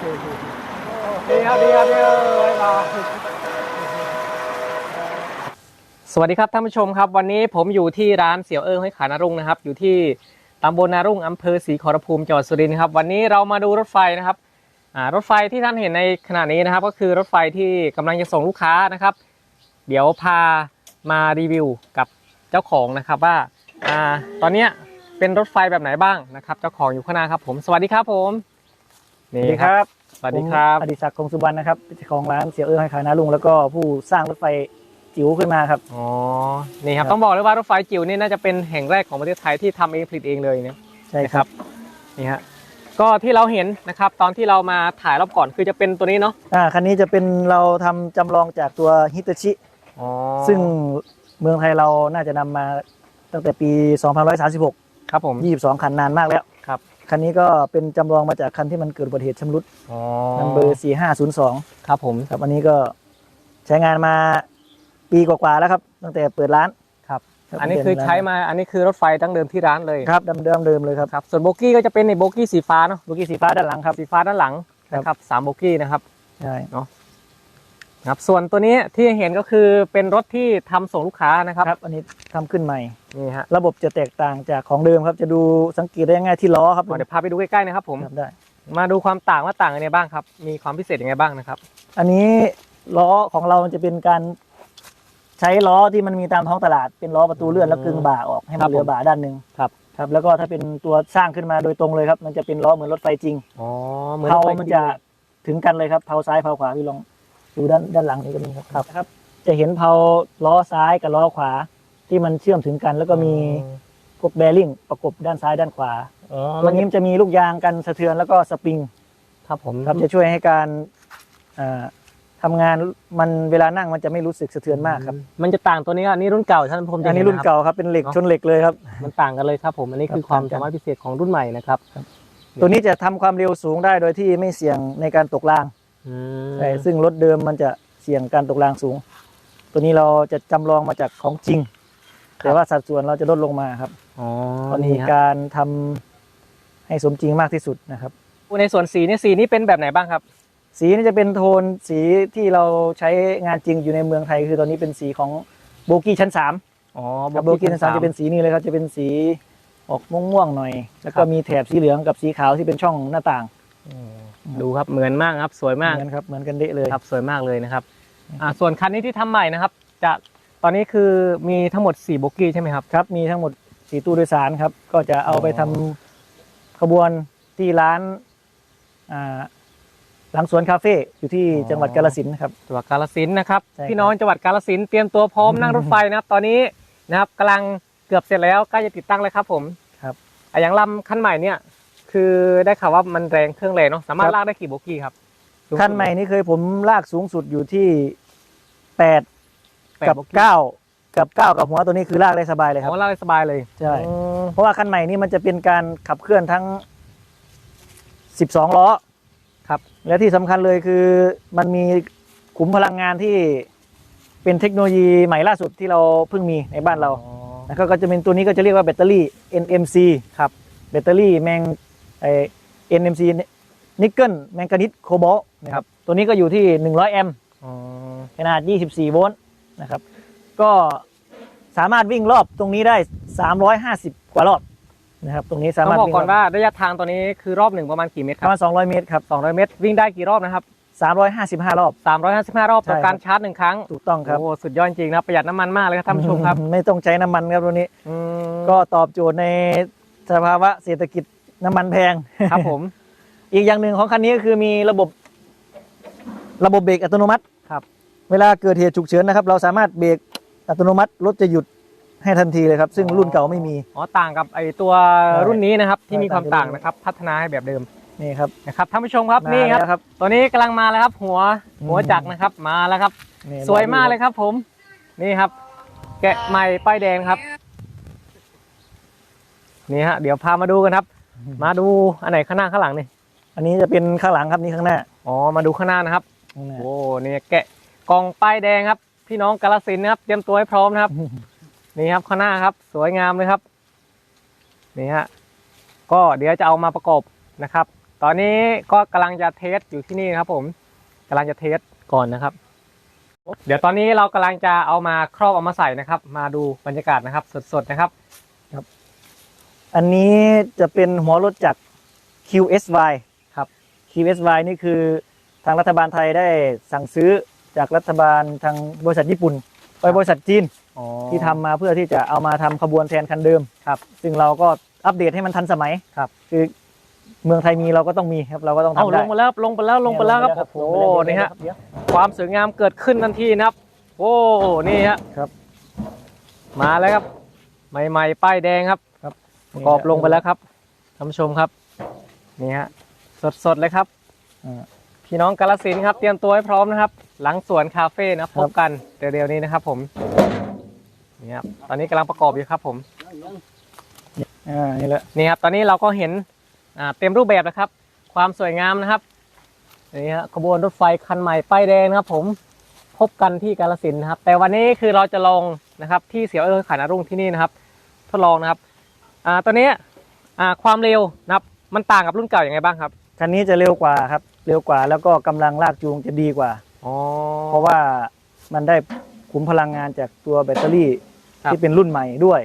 ดีครับดีครับดีครับสวัสดีครับท่านผู้ชมครับ วันนี้ผมอยู่ที่ร้านเสี่ยวเอิงห้อยขานารุ่งนะครับ อยู่ที่ตำบลนารุ่งอำเภอศรีขอรภูมิจังหวัดสุรินทร์ครับวันนี้เรามาดูรถไฟนะครับรถไฟที่ท่านเห็นในขณะนี้นะครับ ก็คือรถไฟที่กำลังจะส่งลูกค้านะครับ เดี๋ยวพามารีวิวกับเจ้าของนะครับว่าตอนนี้เป็นรถไฟแบบไหนบ้างนะครับ เจ้าของอยู่ข้างหน้าครับ ผมสวัสดีครับผมสวัสดีครับ สวัสดีครับผมอดิศักดิ์คงสุบรรณนะครับเจ้าของร้านเสี่ยวเอื้อให้ขายนาลุงแล้วก็ผู้สร้างรถไฟจิ๋วขึ้นมาครับอ๋อนี่ครับครับต้องบอกเลยว่ารถไฟจิ๋วนี่น่าจะเป็นแห่งแรกของประเทศไทยที่ทำเองผลิตเองเลยเนี่ยใช่นะคครัรับบนี่ฮะก็ที่เราเห็นนะครับตอนที่เรามาถ่ายรอบก่อนคือจะเป็นตัวนี้เนาะอ่าคันนี้จะเป็นเราทำจำลองจากตัวฮิตาชิอ๋อซึ่งเมืองไทยเราน่าจะนำมาตั้งแต่ปี2136 ครับผม 22 คันนานมากแล้ว ครับคันนี้ก็เป็นจำลองมาจากคันที่มันเกิดอุบัติเหตุชำรุดอ๋อนัมเบอร์4502ครับผมครับอันนี้ก็ใช้งานมาปีกว่าๆแล้วครับ ตั้งแต่เปิดร้านครับรับอันนี้คือใช้มาอันนี้คือรถไฟตั้งเดิมที่ร้านเลยครับเดิมๆเดิมเลยครับครับส่วนโบกี้ก็จะเป็นในโบกี้สีฟ้าเนาะลูกกี้สีฟ้าด้านหลังครับ สีฟ้าด้านหลังครับนะครับสามโบกี้นะครับใช่ ครับส่วนตัวนี้ที่เห็นก็คือเป็นรถที่ทำส่งลูกค้านะครับครับ อันนี้ทำขึ้นใหม่นี่ฮะระบบจะแตกต่างจากของเดิมครับ จะดูสังเกตได้ง่ายที่ล้อครับอ๋อเดี๋ยวพาไปดูใกล้ๆนะครับผมครับได้มาดูความต่างว่าต่างกันยังไงบ้างครับ มีความพิเศษยังไงบ้างนะครับ อันนี้ล้อของเรามันจะเป็นการใช้ล้อที่มันมีตามท้องตลาดเป็นล้อประตูเลื่อนแล้วกึ่งบ่าออกให้ครัมันบเหลือบ่าด้านหนึ่งครับครับแล้วก็ถ้าเป็นตัวสร้างขึ้นมาโดยตรงเลยครับ มันจะเป็นล้อเหมือนรถไฟจริงอ๋อเหมือนเพารถไฟมันจะถึงกันเลยครับเพาซ้ายเพาขวาพี่ลอง ดูด้านด้านหลังนี้ก็มีครับครับครับ จะเห็นเพาล้อซ้ายกับล้อขวาที่มันเชื่อมถึงกัน แล้วก็มีพวกแบริ่งประกบด้านซ้ายด้านขวาอ๋อตัวนี้มันจะมีลูกยางกันสะเทือนแล้วก็สปริง ครับผมครับจะช่วยให้การเอ่อทำงานมันเวลานั่งมันจะไม่รู้สึกสะเทือนมากครับ มันจะต่างตัวนี้อันนี้รุ่นเก่าท่านผู้ชมจะอันนี้ห็ะรุ่นคบเก่าครับเป็นเหล็กเนอะชนเหล็กเลยครับ มันต่างกันเลยครับผมอันนี้คือครับความต่างกันสามารถพิเศษของรุ่นใหม่นะครับ ตัวนี้จะทำความเร็วสูงได้โดยที่ไม่เสี่ยงในการตกราง อืมแต่ซึ่งรถเดิมมันจะเสี่ยงการตกรางสูง ตัวนี้เราจะจำลองมาจากของจริง แต่ว่าสัดส่วนเราจะลดลงมาครับอ๋อตอนนี่นี้ฮะการทำให้สมจริงมากที่สุดนะครับในส่วนสีนี่สีนี่เป็นแบบไหนบ้างครับ สีนี่จะเป็นโทนสีที่เราใช้งานจริงอยู่ในเมืองไทย คือตอนนี้เป็นสีของโบกี้ชั้นสามอ๋อครับโบกี้ชั้นสามจะเป็นสีนี้เลยครับจะเป็นสีออกม่วงๆหน่อย แล้วก็มีแถบสีเหลืองกับสีขาวที่เป็นช่องหน้าต่างอืม ดูครับเหมือนมากครับ สวยมากเหมือนครับเหมือนกันเดะเลยครับสวยมากเลยนะครับอ่าส่วนคันนี้ที่ทำใหม่นะครับ จะตอนนี้คือมีทั้งหมด4โบกี้ใช่ไหมครับครับ มีทั้งหมดสีตู้โดยสารครับ ก็จะเอาไปทำขบวนที่ร้านอ่าหลังสวนคาเฟ่อยู่ที่อ๋อจังหวัดกาฬสินธุ์นะครับจังหวัดกาฬสินธุ์นะครับใช่ครับพี่น้องจังหวัดกาฬสินธุ์เตรียมตัวพร้อมนั่งรถไฟนะครับ ตอนนี้นะครับกำลังเกือบเสร็จแล้วใกล้จะติดตั้งเลยครับ ผมครับอะอย่างลำคันใหม่เนี่ย คือได้ข่าวว่ามันแรงเครื่องแรงเนาะสามารถครับลากได้กี่โบกี้ครับคันใหม่นี้เคยผมลากสูงสุดอยู่ที่แปดแปดกับโบเก้ากับเก้ากับหัวตัวนี้คือลากได้สบายเลยครับโอ้ลากได้สบายเลยใช่อืมเพราะว่าคันใหม่นี้มันจะเป็นการขับเคลื่อนทั้ง12ล้อครับ และที่สำคัญเลยคือมันมีขุมพลังงานที่เป็นเทคโนโลยีใหม่ล่าสุดที่เราเพิ่งมีในบ้านเราอ๋อแล้วก็ก็จะเป็นตัวนี้ก็จะเรียกว่าแบตเตอรี่ NMC ครับแบตเตอรี่แมง ไอ NMC นิกเกิลแมงกานิสโคบอลนะครับ ตัวนี้ก็อยู่ที่ 100 แอมป์อ๋อขนาด 24 โวลต์นะครับ ก็สามารถวิ่งรอบตรงนี้ได้ 350 กว่ารอบนะครับ ตรงนี้สาต้อมารถงบอกวิ่งก่อนรอบว่าระยะทางตัวนี้คือรอบหนึ่งประมาณกี่เมตรปครัระมาณ 200 เมตรครับบ200 เมตร วิ่งได้กี่รอบนะครับ 355 รอบ 355 รอบต่อใช่ครับการชาร์จหนึ่งครั้ง ถูกต้องครับ โอ้สุดยอดจริงนะครับประหยัดน้ำมันมากเลยครับท่านผู้ชมครับ ไม่ต้องใช้น้ำมันครับตัวนี้อืมก็ตอบโจทย์ในสภาวะเศรษฐกิจ น้ำมันแพง ครับผม อีกอย่างหนึ่งของคันนี้ก็คือมีระบบ ระบบเบรกอัตโนมัติครับ เวลาเกิดเหตุฉุกเฉินนะครับ เราสามารถเบรกอัตโนมัติรถจะหยุดให้ทันทีเลยครับ ซึ่งรุ่นเก่าไม่มี อ๋อ ต่างกับไอตัวรุ่นนี้นะครับ ที่มีความต่าต่างงจากรุ่นนะครับ พัฒนาให้แบบเดิม นี่ครับ นะครับ ท่านผู้ชมครับมานี่ครับแล้วครับ ตัวนี้กำลังมาแล้วครับ หัวอืมหัวจักรนะครับ มาแล้วครับนี่สวยมากเลยครับ ผม นี่ครับ แกะใหม่ป้ายแดงครับ นี่ฮะ เดี๋ยวพามาดูกันครับ มาดูอันไหนข้างหน้าข้างหลังนี่อันนี้จะเป็นข้างหลังครับนี่ข้างหน้าอ๋อมาดูข้างหน้านะครับข้างหน้าโอ้นี่แกะกล่องป้ายแดงครับ พี่น้องกาลสินธุ์นะครับ เตรียมตัวให้พร้อมนะครับ นี่ครับข้างหน้าครับ สวยงามเลยครับนี่ฮะก็เดี๋ยวจะเอามาประกอบนะครับ ตอนนี้ก็กำลังจะเทสอยู่ที่นี่นะครับ ผมกำลังจะเทสก่อนนะครับ เดี๋ยวตอนนี้เรากำลังจะเอามาครอบเอามาใส่นะครับ มาดูบรรยากาศนะครับ สดๆนะครับ อันนี้จะเป็นหัวรถจาก QSY ครับ QSY นี่คือทางรัฐบาลไทยได้สั่งซื้อจากรัฐบาลทางบริษัทญี่ปุ่น ไปบริษัทจีนอ๋อที่ทำมาเพื่อที่จะเอามาทำขบวนแทนคันเดิมครับ ซึ่งเราก็อัปเดตให้มันทันสมัยครับ คือเมืองไทยมีเราก็ต้องมีครับเราก็ต้องเอาทำลได้งมาแล้วลงไปแล้วลงไปแล้วครับโอ้โหลงไปแล้วนี่ฮะเดี๋ยวความสวยงามเกิดขึ้นทันทีนะครับ โอ้นี่ฮะครับ มาแล้วครับ ใหม่ๆป้ายแดงครับครับ ประกอบลงไปแล้วครับท่านผู้ชมครับนี่ฮะสดๆเลยครับอ่าพี่น้องกาลสินธุ์ครับเตรียมตัวให้พร้อมนะครับ หลังสวนคาเฟ่นะครับคพรับบกันเร็วๆนี้นะครับ ผมนี่ครับตอนนี้กำลังประกอบอยู่ครับ ผมอ่านี่แหละนี่ครับตอนนี้เราก็เห็นอ่าเต็มรูปแบบแล้วครับ ความสวยงามนะครับนี่ฮะขบวนรถไฟคันใหม่ป้ายแดงนะครับ ผมพบกันที่กาลสินธุ์นะครับ แต่วันนี้คือเราจะลองนะครับ ที่เสียวเออขายนารุ่งที่นี่นะครับ ทดลองนะครับ อ่าตัวนี้อ่าความเร็วนะครับมันต่างกับรุ่นเก่าอย่างไงบ้างครับคันนี้จะเร็วกว่าครับ เร็วกว่าแล้วก็กำลังลากจูงจะดีกว่า อ๋อเพราะว่ามันได้ขุมพลังงานจากตัวแบตเตอรี่ครับที่เป็นรุ่นใหม่ด้วย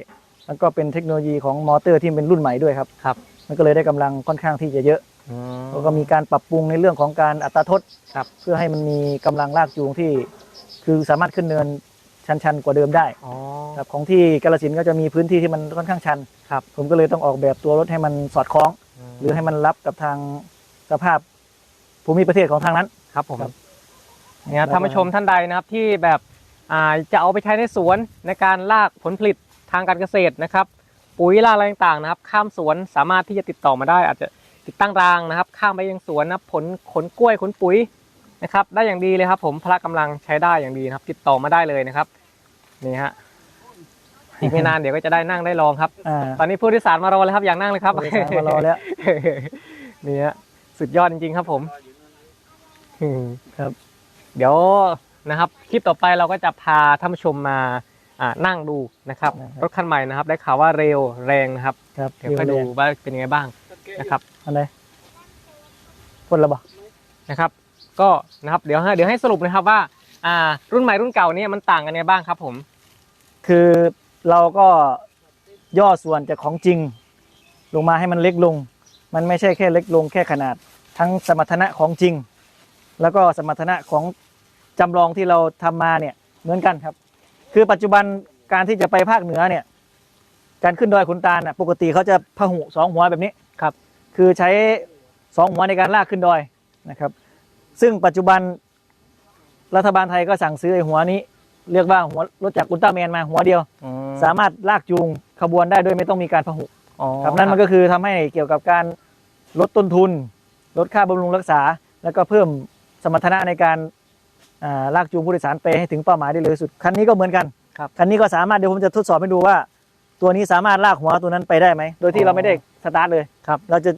แล้วก็เป็นเทคโนโลยีของมอเตอร์ที่เป็นรุ่นใหม่ด้วยครับ ครับมันก็เลยได้กำลังค่อนข้างที่จะเยอะ อืม แล้วก็มีการปรับปรุงในเรื่องของการอัตราทดครับ เพื่อให้มันมีกำลังลากจูงที่ คือสามารถขึ้นเนิน ชันๆกว่าเดิมได้อ๋อ ครับของที่กาลสินธุ์ก็จะมีพื้นที่ที่มันค่อนข้างชันครับ ผมก็เลยต้องออกแบบตัวรถให้มันสอดคล้อง หรือให้มันรับกับทางสภาพภูมิประเทศของทางนั้น ครับผมครับเนี่ยแล้วก็ท่านผู้ชมท่านใดนะครับที่แบบอ่าจะเอาไปใช้ในสวนในการลากผลผลิตทางการเกษตรนะครับ ปุ๋ยลากอะไรต่างๆนะครับ ข้ามสวนสามารถที่จะติดต่อมาได้ อาจจะติดตั้งรางนะครับ ข้ามไปยังสวนนะครับผลขนกล้วยขนปุ๋ย นะครับได้อย่างดีเลยครับ ผมพละกำลังใช้ได้อย่างดีนะครับ ติดต่อมาได้เลยนะครับ นี่ฮะอีกไม่นานเดี๋ยวก็จะได้นั่งได้ลองครับอ่าตอนนี้ผู้โดยสารมารอแล้วครับอยากนั่งเลยครับผู้โดยสารมารอแล้วนี่ฮะสุดยอดจริงๆครับผมอืมครับ เดี๋ยวนะครับ คลิปต่อไปเราก็จะพาท่านผู้ชมมาอ่านั่งดูนะครับนะครับ รถคันใหม่นะครับ ได้ข่าวว่าเร็วแรงนะครับครับเดี๋ยวไปดูว่าเป็นยังไงบ้างนะครับอันไหนพ่นระบนะครับ ก็นะครับเดี๋ยวให้เดี๋ยวให้สรุปนะครับว่าอ่า รุ่นใหม่รุ่นเก่าเนี่ยมันต่างกันยังไงบ้างครับผม คือเราก็ย่อส่วนจากของจริง ลงมาให้มันเล็กลง มันไม่ใช่แค่เล็กลงแค่ขนาด ทั้งสมรรถนะของจริง แล้วก็สมรรถนะของจำลองที่เราทำมาเนี่ยเหมือนกันครับ คือปัจจุบันการที่จะไปภาคเหนือเนี่ย การขึ้นดอยขุนตาลน่ะปกติเขาจะพหุสองหัวแบบนี้ครับ คือใช้สองหัวในการลากขึ้นดอยนะครับ ซึ่งปัจจุบันรัฐบาลไทยก็สั่งซื้อไอ้หัวนี้ เรียกว่าหัวรถจากอุลตร้าแมนมาหัวเดียวสามารถลากจูงขบวนได้โดยไม่ต้องมีการพหุอ๋อครับนั่นมันก็คือทำให้เกี่ยวกับการลดต้นทุน ลดค่าบำรุงรักษา แล้วก็เพิ่มสมรรถนะในการอ่าลากจูงผู้โดยสารไปให้ถึงเป้าหมายได้เร็วที่สุดคันนี้ก็เหมือนกันครับคันนี้ก็สามารถเดี๋ยวผมจะทดสอบให้ดูว่า ตัวนี้สามารถลากหัวตัวนั้นไปได้ไหมโดยที่เราไม่ได้สตาร์ทเลยครับ เราจะ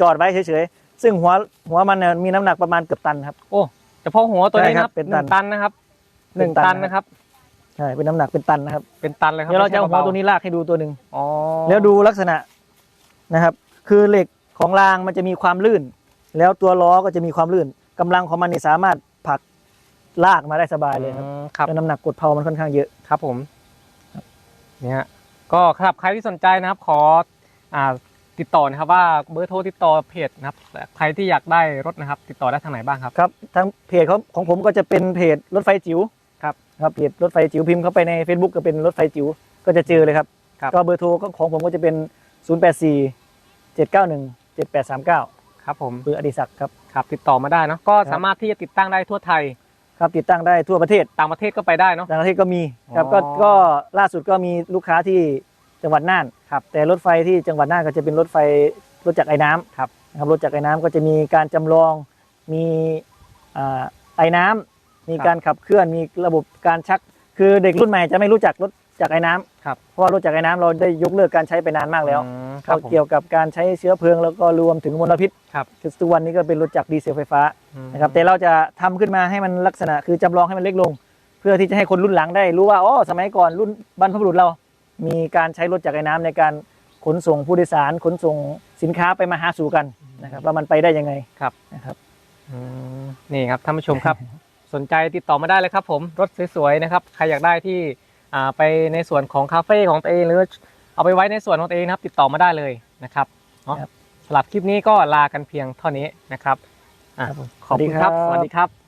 จอดไว้เฉยๆ ซึ่งหัวหัวมันเนี่ยมีน้ำหนักประมาณเกือบตันครับ โอ้เฉพาะหัวตัวนี้ใช่นะคครัรับบเป็นหตันึ่นงตันนะครับหนึ่งเป็นตัตันนนะครับใช่เป็นน้ำหนักเป็นตันนะครับ เป็นตันเลยครับเดี๋ยวเราจะเอาหัวไม่ใช่ตัวนี้ลากให้ดูตัวหนึ่งอ๋อแล้วดูลักษณะนะครับ คือเหล็กของรางมันจะมีความลื่น แล้วตัวล้อก็จะมีความลื่นกำลังของมันนี่สามารถผลักลากมาได้สบายเลยครับอืมครับแล้วน้ำหนักกดเพามันค่อนข้างเยอะครับผมเนี่ยก็ครับใครที่สนใจนะครับ ขออ่า ติดต่อนะครับว่าเบอร์โทรติดต่อเพจนะครับใครที่อยากได้รถนะครับ ติดต่อได้ทางไหนบ้างครับ ครับทั้งเพจของของผมก็จะเป็นเพจรถไฟจิ๋วครับครับเพจรถไฟจิ๋วพิมพ์เข้าไปใน Facebook ก็เป็นรถไฟจิ๋วก็จะเจอเลยครับครับ ก็เบอร์โทรของผมก็จะเป็น 0 8 4 7 9 1 7 8 3 9ครับผมเบอร์อดิศักดิ์ครับ ครับติดต่อมาได้เนอะก็ครับสามารถที่จะติดตั้งได้ทั่วไทยครับติดตั้งได้ทั่วประเทศต่างประเทศก็ไปได้เนาะ ต่างประเทศก็มีครับอ๋อก็ก็ล่าสุดก็มีลูกค้าที่ จังหวัดน่านครับแต่รถไฟที่จังหวัดน่านก็จะเป็นรถไฟรถจากรไอ้น้ำครับนะครับรถจากรไอ้น้ำก็จะมีการจำลองมีอ่าไอ้น้ำมีครับการขับเคลื่อนมีระบบการชัก คือเด็กรุ่นใหม่จะไม่รู้จักรถจากรไอ้น้ำครับเพราะว่ารถจากรไอ้น้ำเราได้ยกเลิกการใช้ไปนานมากแล้วอืมครับผมเกี่ยวกับการใช้เชื้อเพลิงแล้วก็รวมถึงมลพิษครับคือทุกวันนี้ก็เป็นรถจากรดีเซลไฟฟ้าอืมนะครับแต่เราจะทำขึ้นมาให้มันลักษณะคือจำลองให้มันเล็กลง เพื่อที่จะให้คนรุ่นหลังได้รู้ว่าอ๋อสมัยก่อนรุ่นบรรพบุรุษเรา มีการใช้รถจากรไอ้น้ำในการขนส่งผู้โดยสาร ขนส่งสินค้าไปมาหาสู่กันนะครับ ว่ามันไปได้ยังไงครับนะครับอืมนี่ครับท่านผู้ชมครับ สนใจติดต่อมาได้เลยครับ ผมรถสวยๆนะครับใครอยากได้ที่อ่าไปในส่วนของคาเฟ่ของตัวเองหรือเอาไปไว้ในส่วนของตัวเองนะครับ ติดต่อมาได้เลยนะครับเนาะครับ สำหรับคลิปนี้ก็ลากันเพียงเท่านี้นะครับอะครับผมขอบคุณครับสสวัวัสสดีดีครับครับ